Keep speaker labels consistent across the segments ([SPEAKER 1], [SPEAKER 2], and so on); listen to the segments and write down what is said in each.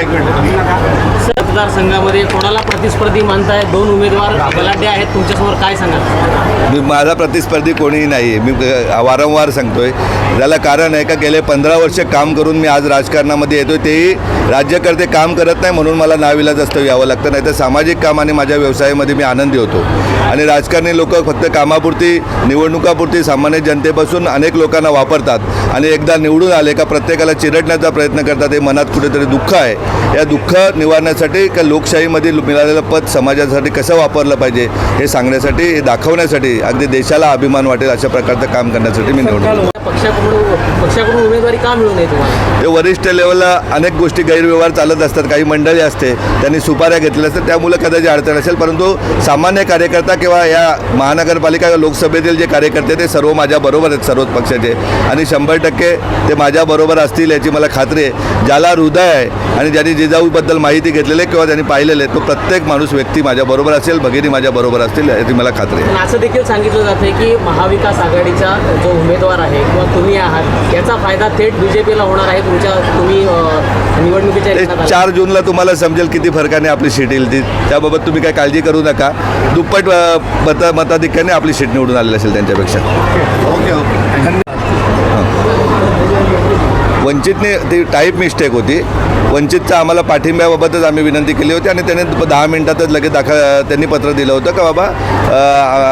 [SPEAKER 1] এক মিনিট मतदारसंघामध्ये कोणाला प्रतिस्पर्धी मानताय? दोन उमेदवार बलाढ्य आहेत. तुमच्यासमोर काय सांगाल?
[SPEAKER 2] मी माझा प्रतिस्पर्धी कोणीही नाही आहे मी वारंवार सांगतोय. त्याला कारण आहे का गेले पंधरा वर्ष काम करून मी आज राजकारणामध्ये येतोय तेही राज्यकर्ते काम करत नाही म्हणून मला नाविलाज असतं यावं लागतं. नाही तर सामाजिक काम आणि माझ्या व्यवसायामध्ये मी आनंदी होतो. आणि राजकारणी लोक फक्त कामापुरती निवडणुकापुरती सामान्य जनतेपासून अनेक लोकांना वापरतात आणि एकदा निवडून आले का प्रत्येकाला चिरडण्याचा प्रयत्न करतात. हे मनात कुठेतरी दुःख आहे. या दुःख निवारण्यासाठी का लोकशाहीमध्ये मिळालेलं पद समाजासाठी कसं वापरलं पाहिजे हे सांगण्यासाठी हे दाखवण्यासाठी अगदी देशाला अभिमान वाटेल अशा प्रकारचं काम करण्यासाठी मी निवडून
[SPEAKER 1] पक्षाकडून पक्षाकडून उमेदवारी का मिळू नये तुम्हाला?
[SPEAKER 2] हे वरिष्ठ लेवलला अनेक गोष्टी गैरव्यवहार चालत असतात. काही मंडळी असते त्यांनी सुपाऱ्या घेतलेल्या असतात. त्यामुळे कदाचित अडचण असेल परंतु सामान्य कार्यकर्ता किंवा या महानगरपालिका लोकसभेतील जे कार्यकर्ते ते सर्व माझ्याबरोबर आहेत सर्वच पक्षाचे. आणि शंभर टक्के ते माझ्याबरोबर असतील याची मला खात्री आहे. ज्याला हृदय आहे आणि ज्यांनी जिजाऊबद्दल माहिती घेतलेली किंवा ज्यांनी पाहिलेले आहे तो प्रत्येक माणूस व्यक्ती माझ्याबरोबर असेल भगिनी माझ्याबरोबर असतील याची मला खात्री आहे.
[SPEAKER 1] असं देखील सांगितलं जाते की महाविकास आघाडीचा जो उमेदवार आहे किंवा तुम्ही आहात याचा फायदा थेट बीजेपीला होणार आहे तुमच्या तुम्ही निवडणुकीच्या.
[SPEAKER 2] चार जूनला तुम्हाला समजेल किती फरकाने आपली सीट येईल ती. त्याबाबत तुम्ही काय काळजी करू नका. दुप्पट मत मताधिक्याने आपली सीट निवडून आलेली असेल त्यांच्यापेक्षा. Okay okay. वंचितने ती टाईप मिस्टेक होती. वंचितचा आम्हाला पाठिंब्याबाबतच आम्ही विनंती केली होती आणि त्याने दहा मिनिटातच लगेच दाखल त्यांनी पत्र दिलं होतं का बाबा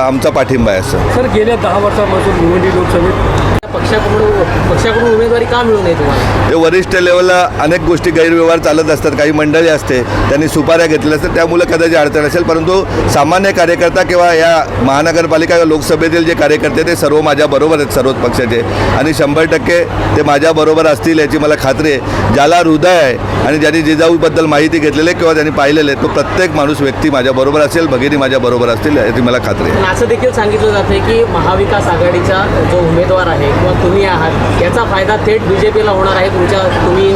[SPEAKER 2] आमचा पाठिंबा आहे असं.
[SPEAKER 3] सर गेल्या दहा वर्षापासून भिवंडी लोकसभेत
[SPEAKER 1] पक्षाकडून पक्षाकडून उमेदवारी का मिळू नये तुम्हाला?
[SPEAKER 2] हे वरिष्ठ लेवलला अनेक गोष्टी गैरव्यवहार चालत असतात. काही मंडळी असते त्यांनी सुपाऱ्या घेतलेल्या असतात. त्यामुळे कदाचित अडचण असेल परंतु सामान्य कार्यकर्ता किंवा या महानगरपालिका लोकसभेतील जे कार्यकर्ते ते सर्व माझ्याबरोबर आहेत सर्वच पक्षाचे. आणि शंभर टक्के ते माझ्याबरोबर असतील. याची मला खात्री आहे. ज्याला हृदय आहे आणि ज्यांनी जिजाऊबद्दल माहिती घेतलेली आहे किंवा ज्यांनी पाहिलेले आहे तो प्रत्येक माणूस व्यक्ती माझ्याबरोबर असेल भगिनी माझ्याबरोबर असतील याची मला खात्री आहे.
[SPEAKER 1] असं देखील सांगितलं जाते की महाविकास आघाडीचा जो उमेदवार आहे किंवा तुम्ही आहात याचा फायदा थेट बीजेपीला होणार आहे तुमच्या तुम्ही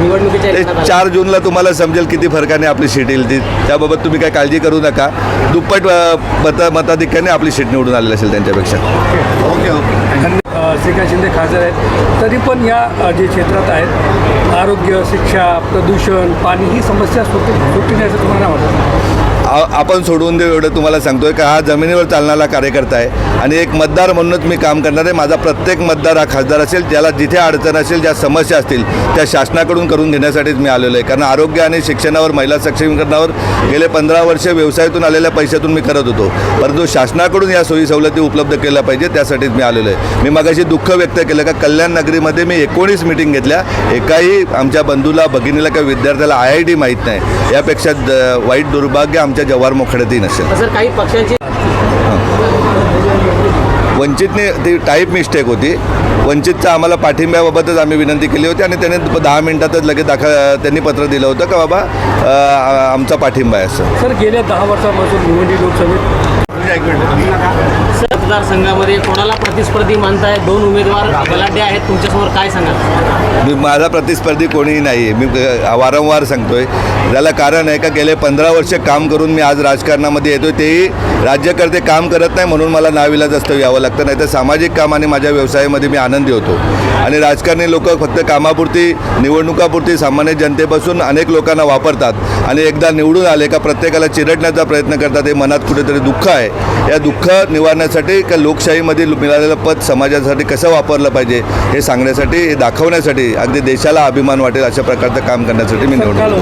[SPEAKER 1] निवडणुकीच्या.
[SPEAKER 2] चार जूनला तुम्हाला समजेल किती फरकाने आपली सीट येईल ती. त्याबाबत तुम्ही काय काळजी करू नका. दुप्पट मत मताधिक्याने आपली सीट निवडून आलेली असेल त्यांच्यापेक्षा. Okay okay.
[SPEAKER 3] श्रीकांत शिंदे खासदार आहेत. तरी पण या जे क्षेत्रात आहेत आरोग्य शिक्षा प्रदूषण पाणी ही समस्या सुटू सुटली नाही असं तुम्हाला वाटतं?
[SPEAKER 2] आपण सोडून देऊ एवढं तुम्हाला सांगतोय का हा जमिनीवर चालणारा कार्यकर्ता आहे. आणि एक मतदार म्हणूनच मी काम करणार आहे. माझा प्रत्येक मतदार हा खासदार असेल ज्याला जिथे अडचण असेल ज्या समस्या असतील त्या शासनाकडून करून घेण्यासाठीच मी आलेलो आहे. कारण आरोग्य आणि शिक्षणावर महिला सक्षमीकरणावर गेले पंधरा वर्ष व्यवसायातून आलेल्या पैशातून मी करत होतो. परंतु शासनाकडून या सोयी सवलती उपलब्ध केल्या पाहिजे त्यासाठीच मी आलेलो आहे. मी मगाशी दुःख व्यक्त केलं का कल्याण नगरीमध्ये मी एकोणीस मिटिंग घेतल्या. एकाही आमच्या बंधूला भगिनीला किंवा विद्यार्थ्याला आय आय टी माहीत नाही. यापेक्षा द- वाईट दुर्भाग्य आमच्या जवाहर मोखड्यातही नसेल.
[SPEAKER 1] सर काही पक्षांची
[SPEAKER 2] वंचितने ती टाईप मिस्टेक होती. वंचितचा आम्हाला पाठिंब्याबाबतच आम्ही विनंती केली होती आणि त्याने दहा मिनिटातच लगेच दाखल त्यांनी पत्र दिलं होतं का बाबा आमचा पाठिंबा आहे असं
[SPEAKER 3] सर गेल्या दहा वर्षापासून भिवंडी लोकसभेत
[SPEAKER 1] मतदारसंघामध्ये कोणाला प्रतिस्पर्धी मानताय? दोन उमेदवार बलाढ्य आहेत. तुमच्यासमोर काय सांगाल?
[SPEAKER 2] मी माझा प्रतिस्पर्धी कोणीही नाही आहे मी वारंवार सांगतोय. त्याला कारण आहे का गेले पंधरा वर्ष काम करून मी आज राजकारणामध्ये येतोय तेही राज्यकर्ते काम करत नाही म्हणून मला नाविलाज असतं यावं लागतं नाही तर सामाजिक काम आणि माझ्या व्यवसायामध्ये मी आनंदी होतो. आणि राजकारणी लोक फक्त कामापुरती निवडणुकापुरती सामान्य जनतेपासून अनेक लोकांना वापरतात आणि एकदा निवडून आले का प्रत्येकाला चिरडण्याचा प्रयत्न करतात हे मनात कुठेतरी दुःख आहे. या दुःख निवारण्यासाठी का लोकशाहीमध्ये मिळालेलं पद समाजासाठी कसं वापरलं पाहिजे हे सांगण्यासाठी हे दाखवण्यासाठी अगदी देशाला अभिमान वाटेल अशा प्रकारचं काम करण्यासाठी मी निवडून